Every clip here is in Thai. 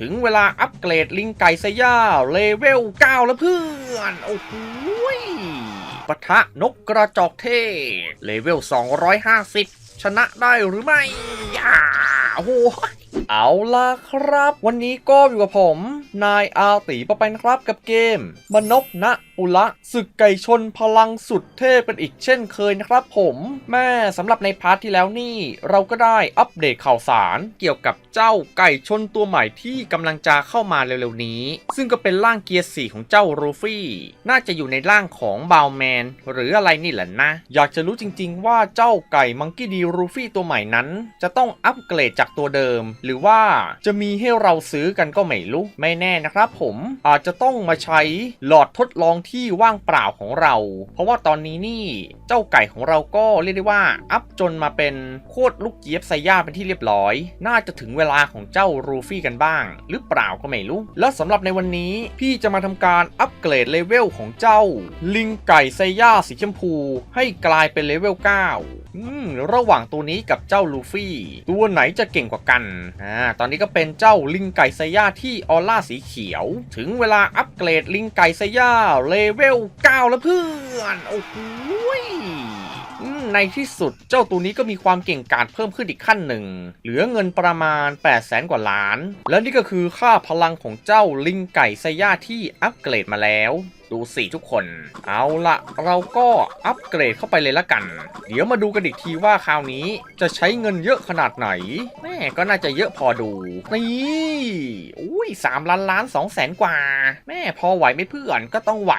ถึงเวลาอัปเกรดลิงไก่สยาเลเวล 9 แล้วเพื่อน โอ้โหปะทะนกกระจอกเทเลเวล 250 ชนะได้หรือไม่ย่าโอ้โห เอาล่ะครับ วันนี้ก็อยู่กับผม นายอาตีปะไปนะครับกับเกม มนกณอุละศึกไก่ชนพลังสุดเทพเป็นอีกเช่นเคยนะครับผมแม่สำหรับในพาร์ทที่แล้วนี่ เราก็ได้อัปเดตข่าวสารเกี่ยวกับเจ้าไก่ชนตัวใหม่ที่กำลังจะเข้ามาเร็วๆนี้ ซึ่งก็เป็นร่างเกียร์สี่ของเจ้ารูฟี่ น่าจะอยู่ในร่างของบาวแมนหรืออะไรนี่แหละนะ อยากจะรู้จริง ๆ ว่าเจ้าไก่มังกี้ดีรูฟี่ตัวใหม่นั้น จะต้องอัปเกรดจากตัวเดิมหรือว่าจะมีให้เราซื้อกันก็ไม่รู้ไม่แน่นะครับผมอาจจะต้องมาใช้หลอดทดลองที่ว่างเปล่าของเรา เพราะว่าตอนนี้นี่เจ้าไก่ของเราก็เรียกได้ว่า อัพจนมาเป็นโคตรลูกเจี๊ยบไซย่าเป็นที่เรียบร้อย น่าจะถึงเวลาของเจ้ารูฟี่กันบ้าง หรือเปล่าก็ไม่รู้ แล้วสำหรับในวันนี้พี่จะมาทำการอัปเกรดเลเวลของเจ้า ลิงไก่ไซย่าสีชมพู ให้กลายเป็นเลเวล9 ระหว่างตัวนี้กับเจ้าลูฟี่ ตัวไหนจะเก่งกว่ากันอ่าตอนนี้ก็เป็นเจ้าลิงไก่ไซย่าที่ออร่าสีเขียว ถึงเวลาอัปเกรดลิงไก่ไซย่าเลเวล 9 แล้วเพื่อนโอ้โหในที่สุดเจ้าตัวนี้ก็มีความเก่งกาจเพิ่มขึ้นอีกขั้นหนึ่ง เหลือเงินประมาณ 8 0 0แสนกว่าล้าน และนี่ก็คือค่าพลังของเจ้าลิงไก่ไซย่าที่อัปเกรดมาแล้ว ดูสิทุกคน เอาละเราก็อัปเกรดเข้าไปเลยละกัน เดี๋ยวมาดูกันอีกทีว่าคราวนี้จะใช้เงินเยอะขนาดไหน แม่ก็น่าจะเยอะพอดู นี่อุ้ยสามล้านล้านสองแสนกว่า แม่พอไหวไหมเพื่อนก็ต้องไหว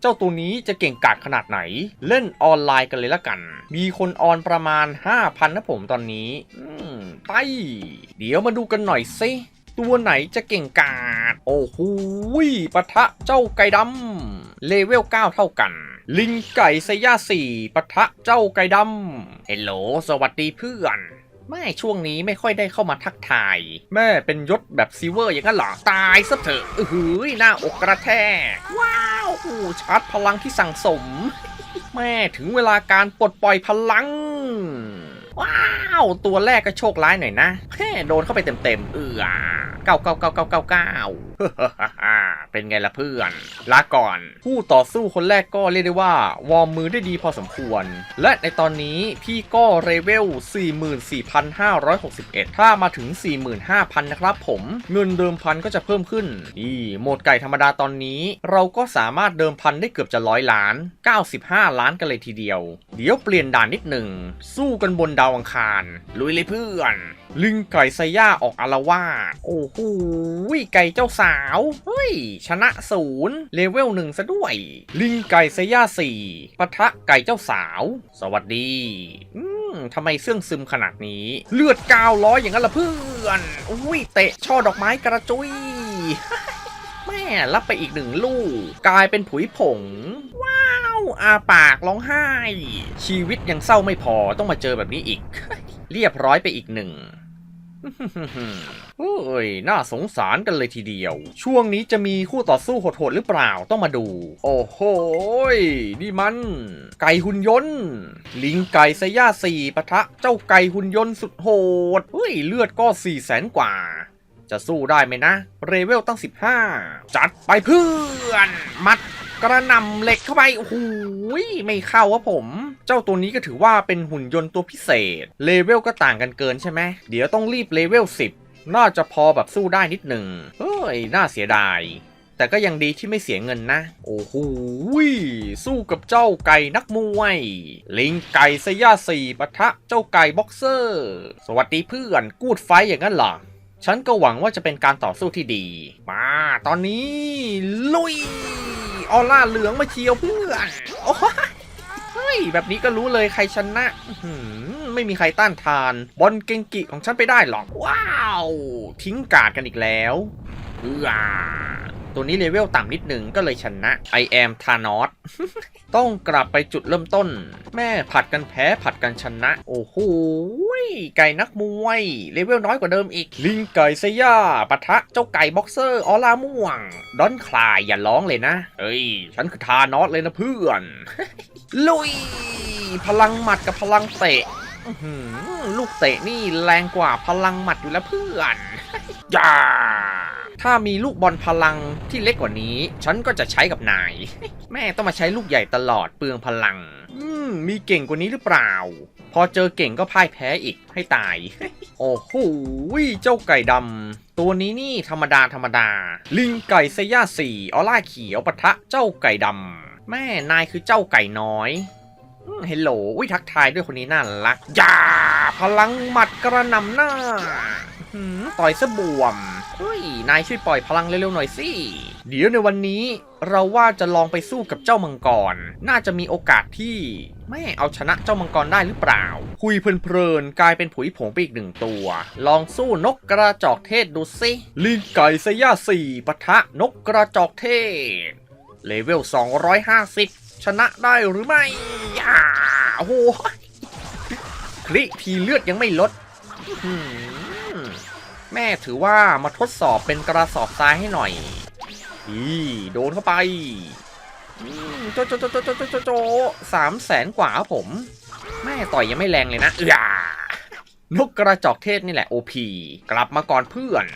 เจ้าตัวนี้จะเก่งกาจขนาดไหน เล่นออนไลน์กันเลยละกัน มีคนออนประมาณ 5,000นะผมตอนนี้อืมไป เดี๋ยวมาดูกันหน่อยสิ ตัวไหนจะเก่งกาจโอ้โหปะทะเจ้าไก่ดำเลเวล 9 เท่ากัน ลิงไก่ไซย่าสี่ปะทะเจ้าไก่ดำเฮลโหลสวัสดีเพื่อนแม่ช่วงนี้ไม่ค่อยได้เข้ามาทักทาย แม่เป็นยศแบบซิเวอร์อย่างนั้นเหรอ ตายซะเถอะอือหือหน้าอกกระแทก ว้าวชาร์จพลังที่สั่งสม แม่ถึงเวลาการปลดปล่อยพลัง ว้าว ตัวแรกก็โชคร้ายหน่อยนะแค่โดนเข้าไปเต็มๆเอือเก้าเก้าเก้าเก้าเก้าเก้า เป็นไงล่ะเพื่อนลาก่อน ผู้ต่อสู้คนแรกก็เรียกได้ว่า วอร์มมือได้ดีพอสมควร และในตอนนี้พี่ก็เลเวล 44,561 ถ้ามาถึง 45,000 นะครับผม เงินเดิมพันก็จะเพิ่มขึ้น นี่โหมดไก่ธรรมดาตอนนี้ เราก็สามารถเดิมพันได้เกือบจะร้อยล้าน 95 ล้านกันเลยทีเดียว เดี๋ยวเปลี่ยนด่านนิดหนึ่ง สู้กันบนดาวอังคาร ลุยเลยเพื่อน ลิงไก่ไซย่าออกอารวาสโอ้โหไก่เจ้าสาว เฮ้ย ชนะศูนย์เลเวลหนึ่งซะด้วย ลิงไก่ไซย่าสี่ปะทะไก่เจ้าสาว สวัสดีอืมทำไมเสื่องซึมขนาดนี้ เลือด900อย่างนั้นละเพื่อน อุ้ย เตะช่อดอกไม้กระจุย แม่รับไปอีกหนึ่งลูก กลายเป็นผุยผง ว้าว อาปากร้องไห้ ชีวิตยังเศร้าไม่พอต้องมาเจอแบบนี้อีก เรียบร้อยไปอีกหนึ่ง เฮ้ย น่าสงสารกันเลยทีเดียว ช่วงนี้จะมีคู่ต่อสู้โหดๆหรือเปล่าต้องมาดู โอ้โหนี่มัน ไก่หุ่นยนต์ ลิงไก่ไซย่าสี่ปะทะ เจ้าไก่หุ่นยนต์สุดโหด เฮ้ย เลือดก็4ี่แสนกว่า จะสู้ได้ไหมนะ เรเวลตั้ง 15 จัดไปเพื่อน มัดกระนำเหล็กเข้าไป โอ้โหยไม่เข้าวะผม เจ้าตัวนี้ก็ถือว่าเป็นหุ่นยนต์ตัวพิเศษ เลเวลก็ต่างกันเกินใช่ไหม เดี๋ยวต้องรีบเลเวล 10 น่าจะพอแบบสู้ได้นิดหนึ่งเฮ้ย น่าเสียดาย แต่ก็ยังดีที่ไม่เสียเงินนะ โอ้โหสู้กับเจ้าไก่นักมวย ลิงไก่สยาสีปะทะเจ้าไก่บ็อกเซอร์ สวัสดีเพื่อน กูดไฟอย่างนั้นหรอฉันก็หวังว่าจะเป็นการต่อสู้ที่ดี มาตอนนี้ ลุย ออร่าเหลืองมาเชียวเพื่อนโอ้ย ย แบบนี้ก็รู้เลยใครชนะไม่มีใครต้านทาน บอลเกงกิของฉันไปได้หรอก ว้าว ทิ้งกาดกันอีกแล้วเออตัวนี้เลเวลต่ำนิดหนึ่งก็เลยชนะ I am Thanos ต้องกลับไปจุดเริ่มต้น แม่ผัดกันแพ้ผัดกันชนะ โอ้โหยไก่นักมวย เลเวลน้อยกว่าเดิมอีก ลิงไก่เซย่าปะทะเจ้าไก่บ็อกเซอร์ออลาม่วง ดอนคลายอย่าร้องเลยนะ เอ้ย ฉันคือทานอสเลยนะเพื่อน ลุย พลังหมัดกับพลังเตะลูกเตะนี่แรงกว่าพลังหมัดอยู่แล้วเพื่อนอย่าถ้ามีลูกบอลพลังที่เล็กกว่านี้ ฉันก็จะใช้กับนาย แม่ต้องมาใช้ลูกใหญ่ตลอดเปลืองพลัง อืมมีเก่งกว่านี้หรือเปล่า พอเจอเก่งก็พ่ายแพ้อีกให้ตาย โอ้โหเจ้าไก่ดำตัวนี้นี่ธรรมดาธรรมดา ลิงไก่เซย่าสี่ออร่าเขียวปะทะเจ้าไก่ดำ แม่นายคือเจ้าไก่น้อยเฮลโหลอุ้ยทักทายด้วยคนนี้น่ารักยาพลังหมัดกระนำหน้าหืมต่อยซะบวมเฮ้ยนายช่วยปล่อยพลังเร็วๆหน่อยสิ เดี๋ยวในวันนี้เราว่าจะลองไปสู้กับเจ้ามังกร น่าจะมีโอกาสที่แม่เอาชนะเจ้ามังกรได้หรือเปล่า คุยเพลินๆกลายเป็นผุยผงไปอีกหนึ่งตัว ลองสู้นกกระจอกเทศดูสิลิงไก่สยาสี่ปะทะนกกระจอกเทศ เลเวล 250 ชนะได้หรือไม่ย่าโอ้โหคลิกทีเลือดยังไม่ลด แม่ถือว่ามาทดสอบเป็นกระสอบทรายให้หน่อยดีโดนเข้าไปโจโจโจโจโจโจสามแสนกว่าผม แม่ต่อยยังไม่แรงเลยนะเอือนกกระจอกเทศนี่แหละโอพีกลับมาก่อนเพื่อน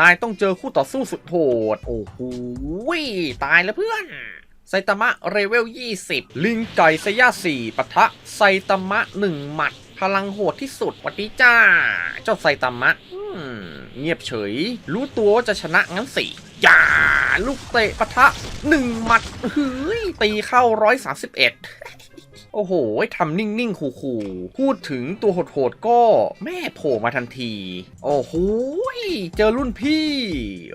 นายต้องเจอคู่ต่อสู้สุดโหด โอ้โหตายแล้วเพื่อน ไซตามะเรเวล 20 ลิงไก่สยาสี่ปะทะ ไซตามะหนึ่งหมัด พลังโหดที่สุดวัดดีจ้า เจ้าไซตามะเงียบเฉย รู้ตัวว่าจะชนะงั้นสิอย่าลูกเตะปะทะหนึ่งหมัดเฮ้ยตีเข้า131 โอ้โหทำนิ่งๆขู่ๆพูดถึงตัวโหดๆก็แม่โผล่มาทันที โอ้โหเจอรุ่นพี่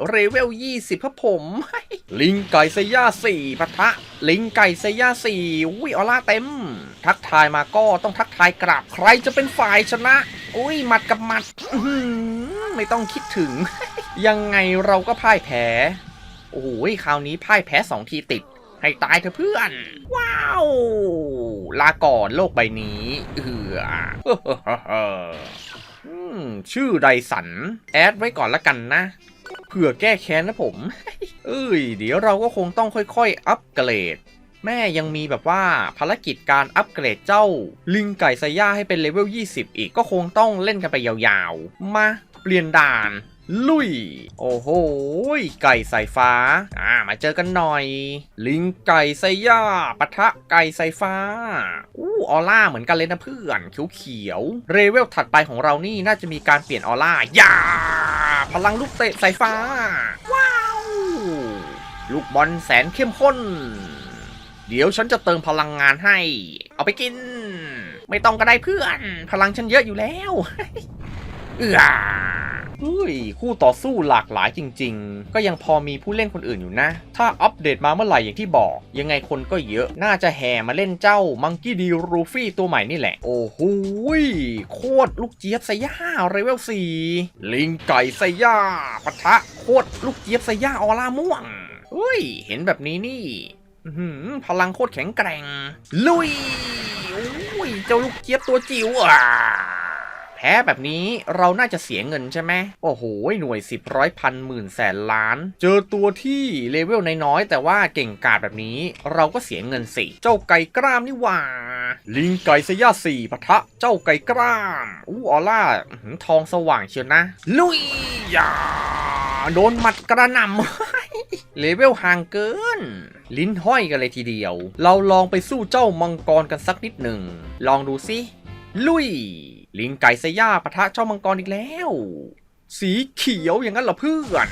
เรเวล 20ครับผม ลิงไก่สยาสี่ปะทะ ลิงไก่สยาสี่อุ้ยออร่าเต็ม ทักทายมาก็ต้องทักทายกลับ ใครจะเป็นฝ่ายชนะ อุ้ยหมัดกับหมัดไม่ต้องคิดถึง ยังไงเราก็พ่ายแพ้ โอ้โหคราวนี้พ่ายแพ้สองทีติด ให้ตายเถอะเพื่อน ว้าว ลาก่อนโลกใบนี้เอืออืมชื่อไดสัน แอดไว้ก่อนละกันนะเผื่อแก้แค้นนะผม เอ้ย เดี๋ยวเราก็คงต้องค่อยๆ อัปเกรด แม่ยังมีแบบว่าภารกิจการอัปเกรดเจ้า ลิงไก่ไซย่าให้เป็นเลเวล 20 อีกก็คงต้องเล่นกันไปยาวๆ มา เปลี่ยนด่าน ลุย โอ้โห ไก่สายฟ้า อ่า มาเจอกันหน่อย ลิงไก่ไซย่าปะทะไก่สายฟ้า อู้ออร่าเหมือนกันเลยนะเพื่อนเขียวๆ เรเวลถัดไปของเรานี่น่าจะมีการเปลี่ยนออร่า ย่า พลังลูกเตะสายฟ้า ว้าว ลูกบอลแสนเข้มข้น เดี๋ยวฉันจะเติมพลังงานให้ เอาไปกิน ไม่ต้องก็ได้เพื่อน พลังฉันเยอะอยู่แล้ว เอือ เฮ้ยคู่ต่อสู้หลากหลายจริง ๆ ก็ยังพอมีผู้เล่นคนอื่นอยู่นะ ถ้าอัปเดตมาเมื่อไหร่อย่างที่บอก ยังไงคนก็เยอะน่าจะแห่มาเล่นเจ้ามังกี้ดีรูฟี่ตัวใหม่นี่แหละ โอ้โหโคตรลูกเจี๊ยบไซย่าเรเวล4ลิงไก่ไซย่าปะทะโคตรลูกเจี๊ยบไซย่าออร่าม่วงเฮ้ย เห็นแบบนี้นี่พลังโคตรแข็งแกร่ง ลุยโอ้ยเจ้าลูกเจี๊ยบตัวจิ๋วอะ แพ้แบบนี้เราน่าจะเสียเงินใช่ไหมโอ้โห หน่วยสิบร้อยพันหมื่นแสนล้าน เจอตัวที่เลเวลน้อยๆแต่ว่าเก่งกาจแบบนี้เราก็เสียเงินสิ เจ้าไก่กล้ามนี่หว่า ลิงไก่สยาสี่ปะทะ เจ้าไก่กล้าม อู้ออร่าทองสว่างเชียวนะ ลุยยาโดนหมัดกระหน่ำเลเวลห่างเกิน ลิ้นห้อยกันเลยทีเดียว เราลองไปสู้เจ้ามังกรกันสักนิดหนึ่ง ลองดูสิลุย ลิงไก่สย่าปะทะเจ้ามังกรอีกแล้ว สีเขียวอย่างนั้นเหรอเพื่อน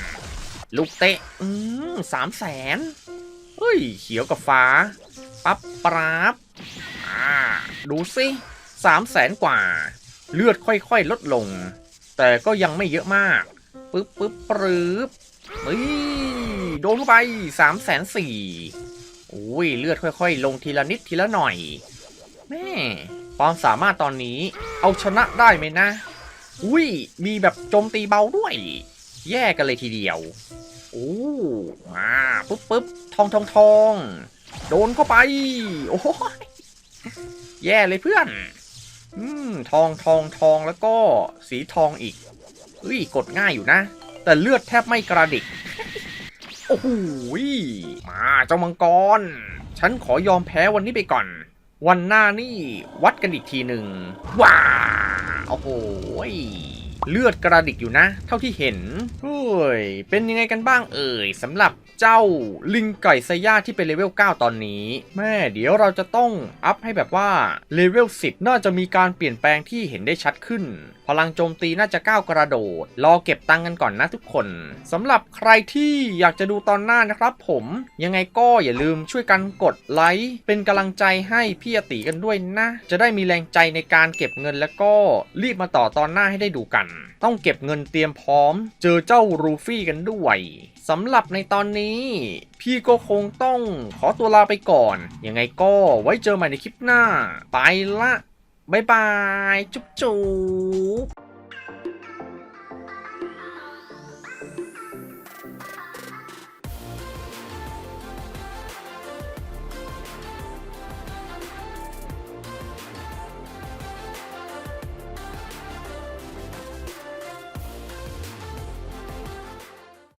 ลูกเตะ อืมสามแสนเฮ้ย เขียวกับฟ้า ปั๊บปราบอ่าดูสิสามแสนกว่า เลือดค่อยๆ ลดลง แต่ก็ยังไม่เยอะมากปึ๊บปึ๊บปรื๊บเฮ้ย โดนเข้าไปสามแสนสี่โอ้ย เลือดค่อยๆ ลงทีละนิดทีละหน่อย แม่ ความสามารถตอนนี้เอาชนะได้ไหมนะ อุ้ย มีแบบโจมตีเบาด้วย แย่กันเลยทีเดียว โอ้มาปึ๊บปึ๊บทองทองทอง โดนเข้าไป โอ้ย แย่เลยเพื่อน อืม ทองทองทองแล้วก็สีทองอีกเฮ้ย กดง่ายอยู่นะ แต่เลือดแทบไม่กระดิก โอ้โหมาเจ้ามังกร ฉันขอยอมแพ้วันนี้ไปก่อน วันหน้านี่วัดกันอีกทีหนึ่งว้าโอ้โห เลือดกระดิกอยู่นะ เท่าที่เห็นเฮ้ยเป็นยังไงกันบ้างเอ่ยสำหรับเจ้าลิงไก่ไซย่าที่เป็นเลเวล 9 ตอนนี้ แม่เดี๋ยวเราจะต้องอัพให้แบบว่าเลเวล 10 น่าจะมีการเปลี่ยนแปลงที่เห็นได้ชัดขึ้น พลังโจมตีน่าจะก้าวกระโดด รอเก็บตังกันก่อนนะทุกคนสำหรับใครที่อยากจะดูตอนหน้านะครับผมยังไงก็อย่าลืมช่วยกันกดไลค์เป็นกำลังใจให้พี่อติกันด้วยนะ จะได้มีแรงใจในการเก็บเงินแล้วก็รีบมาต่อตอนหน้าให้ได้ดูกันต้องเก็บเงินเตรียมพร้อม เจอเจ้ารูฟี่กันด้วยสำหรับในตอนนี้ พี่ก็คงต้องขอตัวลาไปก่อน ยังไงก็ไว้เจอใหม่ในคลิปหน้า ไปละ บ๊ายบาย จุ๊บจุ๊บ